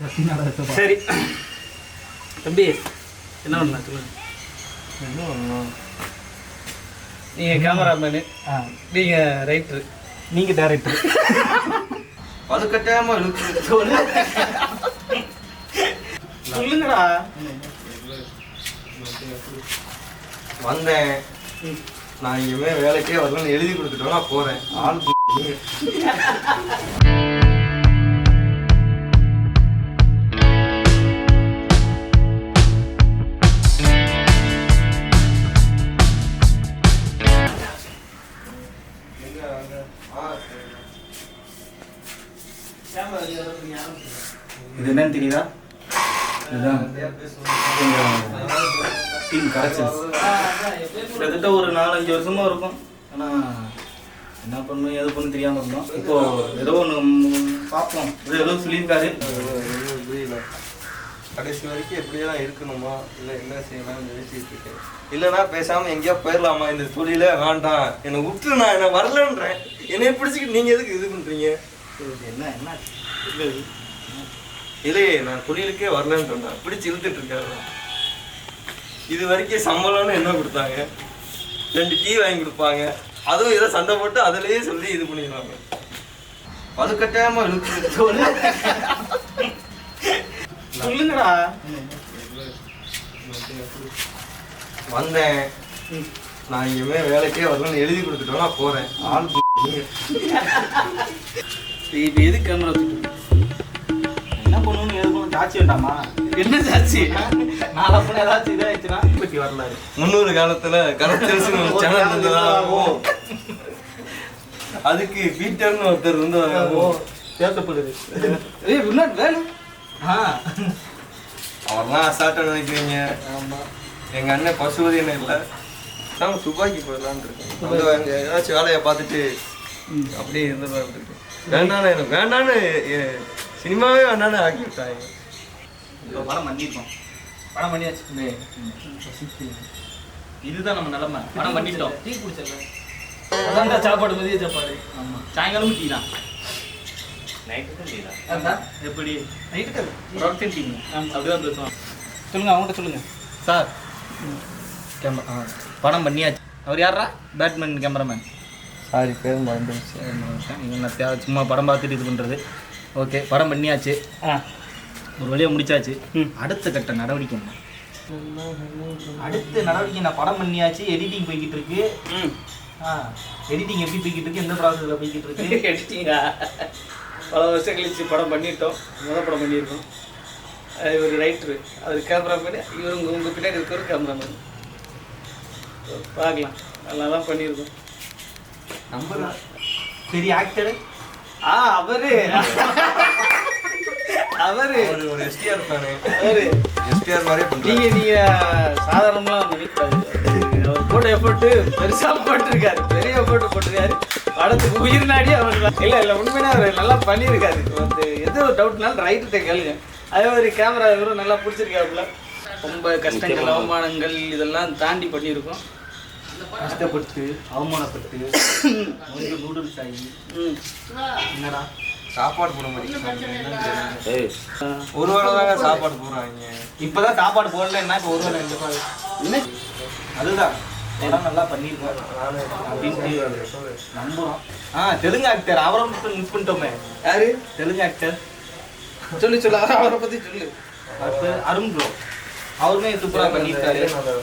சரி. தம்பி என்ன பண்ணலாம் சொல்லுங்க என்ன பண்ணணும்? நீங்கள் கேமராமேனு நீங்கள் ரைட்ரு நீங்க டேரக்டர் இழுக்கு சொல்லுங்கடா. வந்தேன். நான் இனிமே வேலைக்கே வரலன்னு எழுதி கொடுத்துட்டோம் நான் போறேன். ஆள் இது என்னன்னு தெரியுதா? இதுதான். டீம் கிட்டத்தட்ட ஒரு நாலஞ்சு வருஷமா இருக்கும். ஆனா என்ன பண்ணும் எது பண்ணு தெரியாம இருந்தோம். இப்போ ஏதோ ஒன்று பார்ப்போம். ஏதோ ஏதோ சொல்லியிருக்காரு. கடைசி வரைக்கும் எப்படியெல்லாம் இருக்கணுமா? இல்லை என்ன செய்யலாம்னு யோசிச்சுட்டு இருக்கேன். இல்லைன்னா பேசாம எங்கேயா போயிடலாமா? இந்த தொழிலே வேண்டாம். என்னை விட்டு நான் என்ன வரலன்றேன். என்னை பிடிச்சிக்கிட்டு நீங்க எதுக்கு இது பண்றீங்க? என்ன என்ன? இல்லையே நான் தொழிலுக்கே வரலன்றேன் பிடிச்சி இழுத்துட்டு இருக்காரு. இது வரைக்கும் சம்பளம்னு என்ன கொடுத்தாங்க? ரெண்டு டீ வாங்கி கொடுப்பாங்க. அதுவும் ஏதோ சண்டை போட்டு அதுலயே சொல்லி இது பண்ணிடுவாங்க. வலுக்கட்டாயமா இழுத்து சொல்லுங்கடா. வந்தேன். நான் இனிமே வேலைக்கே வரலன்னு எழுதி கொடுத்துட்டோம் நான் போறேன். ஆள் இப்போ எது கேமரா என்ன பண்ணணும் எது பண்ணணும் சாட்சி வேண்டாமா? என்ன சாட்சி? நாளை பண்ண ஏதாச்சும் இதாகிடுச்சுன்னா பற்றி வரலாறு. முன்னொரு காலத்துல ஒரு சேனல் இருந்ததா? ஓ. அதுக்கு பீட்டர்னு ஒருத்தர் இருந்தாங்க ஓ பேசப்படுது. ஏய் வில்லாட் வேணும் ஆ. அவர்லாம் அசால்ட்டா நினைக்கிறீங்க. எங்க அண்ணன் பசுபதி என்ன இல்லை? நான் துப்பாக்கி போயிடலான்னு இருக்கேன். ஏதாச்சும் வேலையை பார்த்துட்டு அப்படியே இருந்துடலான்னு இருக்கேன் வேண்டான்னு எனக்கு வேண்டான்னு எ- சினிமாவே வேண்டான்னு ஆக்கி விட்டாங்க. இப்போ படம் பண்ணிட்டோம் படம் பண்ணியாச்சு இதுதான் நம்ம நிலைமை. படம் பண்ணிட்டோம். டீ குடிச்சிடல அதான் சாப்பாடு மதிய சாப்பாடு. ஆமா. சாயங்காலமும் டீ தான். எப்படி? நைட்டுக்கு டீம் அப்படிதான் பேசுவோம் சொல்லுங்க அவங்ககிட்ட சொல்லுங்க. சார். கேமரா படம் பண்ணியாச்சு. அவர் யாரா பேட்மேன் கேமராமேன். சாரி பேர் மறந்துருச்சு. நீங்கள் தேவை? சும்மா படம் பார்த்துட்டு இது பண்ணுறது ஓகே படம் பண்ணியாச்சு. ஆ. ஒரு வழியாக முடிச்சாச்சு. ம். அடுத்த கட்ட நடவடிக்கை என்ன? அடுத்த நடவடிக்கை நான் படம் பண்ணியாச்சு எடிட்டிங் போய்கிட்டு இருக்கு. ம். ஆ. எடிட்டிங் எப்படி போய்கிட்டு இருக்கு? எந்த ப்ராசஸில் போய்கிட்டு இருக்கு? எடுத்தீங்களா பல வருஷம் கழிச்சு படம் பண்ணிட்டோம். முதல் படம் பண்ணியிருக்கோம். அது இவர் ரைட்ரு அவர் கேமராமேனு இவர் உங்கள் உங்கள் பின்னாடி இருக்கிற கேமராமேன் பார்க்கலாம். நல்லா தான் பண்ணியிருக்கோம். நம்பர் பெரிய ஆக்டரு ஆ அவரு. அவரு. ஒரு ஒரு எஸ்டிஆர் ஃபேனு அவரு. எஸ்டிஆர் மாதிரியே பண்றீங்க நீங்க நீங்க சாதாரணமாக நினைக்காது அவர் போட்ட எஃபர்ட்டு பெருசா போட்டிருக்காரு. பெரிய எஃபர்ட் போட்டிருக்காரு. படத்துக்கு உயிர் நாடி அவர் இல்ல இல்ல உண்மையிலே அவர் நல்லா பண்ணியிருக்காரு. வந்து எது ஒரு டவுட்னாலும் ரைட்டு கேளுங்க. அதே மாதிரி கேமரா இவரும் நல்லா பிடிச்சிருக்காருல ரொம்ப கஷ்டங்கள் அவமானங்கள் இதெல்லாம் தாண்டி பண்ணியிருக்கோம். கஷ்டப்பட்டு அவமானப்பட்டு கொஞ்சம் நூடுல்ஸ் ஆகி ம். என்னடா? சாப்பாடு போட மாட்டேங்கிறாங்க ஆ. ஒரு வேளை தாங்க சாப்பாடு போடுறாங்க. இப்போதான் சாப்பாடு போடலன்னா இப்போ ஒரு வேளை. என்ன? அதுதான். படம் நல்லா பண்ணியிருக்கோம் அப்படின்ட்டு நம்புறோம். ஆ தெலுங்கு ஆக்டர் அவரை மட்டும் மிஸ் பண்ணிட்டோமே. யாரு? தெலுங்கு ஆக்டர் சொல்லு சொல்லு. அவரை பத்தி சொல்லு. பேர் அருண் ப்ரோ அவருமே சூப்பராக பண்ணியிருக்காரு.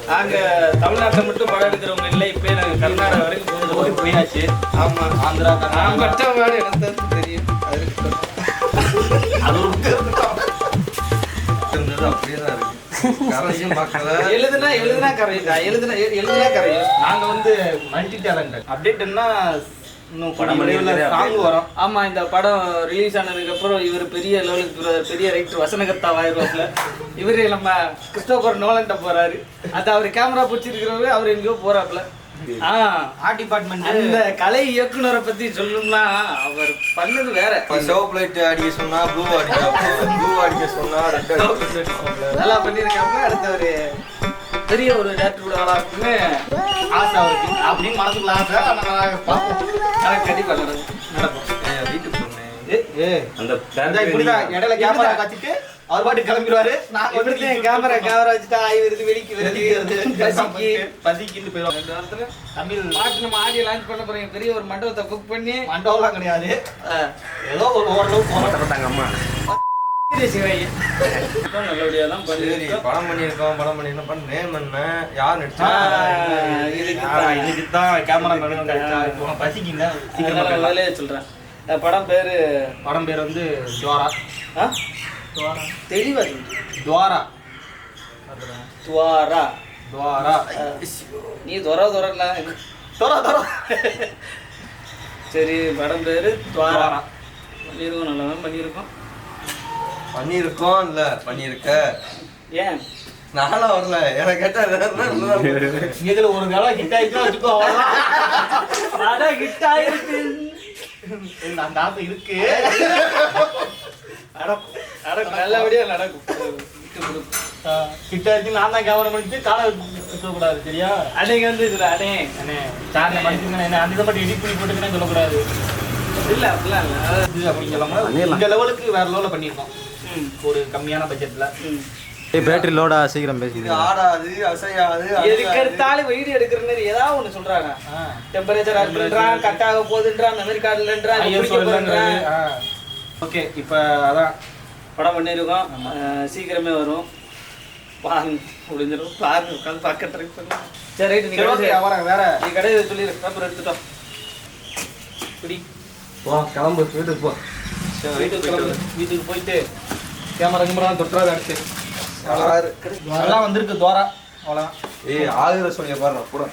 நாங்க தமிழ்நாட்டில் மட்டும் படம் எடுக்கிறவங்க இல்லை இப்போ நாங்கள் கர்நாடகா வரைக்கும் போகுது போய் போயாச்சு. ஆமா ஆந்திரா நான் பட்ட வேலை எனக்கு தெரியும். அது. இருந்தது அப்படியே தான் இருக்கு. கரையும் எழுதுனா எழுதுனா கரையுதா எழுதுனா எழுதுனா கரையும். நாங்க வந்து மல்டி டேலண்டட் அப்டேட்னா இன்னும் படம் சாங் வரும். ஆமா இந்த படம் ரிலீஸ் ஆனதுக்கு அப்புறம் இவர் பெரிய லெவலுக்கு பெரிய ரைட்டர் வசனகர்த்தா ஆயிடுவாப்ல இவரு நம்ம கிறிஸ்டோபர் நோலன்ட்ட போறாரு. அது அவர் கேமரா பிடிச்சிருக்கிறவரு அவர் எங்கேயோ போறாப்ல ஆர்ட் டிபார்ட்மெண்ட் அந்த கலை இயக்குனரை பத்தி சொல்லணும்னா அவர் பண்ணது வேற. சிவப்பு லைட் அடிக்க சொன்னா ப்ளூ அடிக்க ப்ளூ அடிக்க சொன்னா நல்லா பண்ணியிருக்காங்க அடுத்த ஒரு பெரிய ஒரு டேரக்டர் கூட ஆளாக்குன்னு ஆசை அவருக்கு. அப்படின்னு மனசுக்குள்ள ஆசை. ஆனா நாங்க பார்ப்போம் கண்டிப்பாக நடக்கும். அந்த இந்த இடையில கேமரா காத்திட்டு அவர் பாட்டு கிளம்பிடுவாரு. நான் எப்படி கேமரா கேமரா வச்சுட்டா ஆய் வருது வெடிக்கு வருது பசிக்கு. பசிக்கின்னு போயிடும் வாரத்துல தமிழ் பாட்டு நம்ம ஆடியோ லான்ச் பண்ண போறோம். பெரிய ஒரு மண்டபத்தை புக் பண்ணி மண்டபம்லாம் கிடையாது. ஏதோ ஒரு ஓரளவு போராட்டம் அம்மா. சரி பண்ணிருக்கோம். படம் பண்ணியிருக்கோம் படம் பண்ணியிருக்கோம். நேம் என்ன? யார் நடிச்சா? இதுக்கு தான். இதுக்கு தான். கேமரா பசிக்குங்க முதல்லயே சொல்றேன். படம் பேரு? படம் பேர் வந்து துவாரா. ஆ? தெளிவா. துவாரா. துவாரா. துவாரா. நீ துர துறல துவரா துவரா. சரி படம் பேரு துவாரா. துவாரா. பண்ணிருக்கோம் நல்லா தான் பண்ணியிருக்கோம். பண்ணியிருக்கோம் இல்ல பண்ணியிருக்க. ஏன்? நானும் வரல. எனக்கு கேட்டா வேற என்ன இதுல ஒரு வேலை ஹிட் ஆயிடுச்சுன்னா வச்சுக்கோ அவ்வளவுதான். ஹிட் ஆயிருக்கு. இந்த அந்த ஆசை இருக்கு. நடக்கும் நல்லபடியா நடக்கும். விட்டு கொடு. ஹிட் ஆயிடுச்சு நான் தான் கேமரா பண்ணிட்டு காலை சரியா? அன்னைக்கு வந்து இதுல அண்ணே. அண்ணே பண்ணிட்டு என்ன அந்த இதை மட்டும் எடிட் பண்ணி போட்டுக்கணும் சொல்லக்கூடாது. இல்ல அப்படிலாம் இல்ல. அதாவது, இது அப்படி சொல்லாம இந்த லெவலுக்கு வேற லெவலில் பண்ணியிருக்கோம். ஒரு கம்மியான பட்ஜெட்ல. பேட்டரி லோடா சீக்கிரம் பேசி இது ஆடாது அசையாது எதுக்கு அசையாது. எடுத்தாலும் வீடியோ எடுக்கிற மாதிரி ஏதாவது ஒண்ணு சொல்றாங்க. டெம்பரேச்சர் ஆகுதுன்றான் கட் ஆக போகுதுன்றான் மெமரி கார்டுலன்றான் ஓகே இப்போ அதான் படம் பண்ணியிருக்கோம் அஹ், சீக்கிரமே வரும். பாருங்க முடிஞ்சிடும். பாருங்க உட்காந்து பார்க்க ட்ரை பண்ணுங்க சரி ரைட் நீ வரேன் வேற. நீ கடையை சொல்லிடு பேப்பர் எடுத்துட்டோம். பிடி போ கிளம்பு வீட்டுக்கு போ. வீட்டுக்கு கிளம்பு. வீட்டுக்கு போயிட்டு கேமரா கேமரா தொட்டுறாது அடுத்து? நல்லா வந்திருக்கு துவாரா. அவ்வளோதான் ஏய் ஆளுகிற சொல்லிய பாரு கூட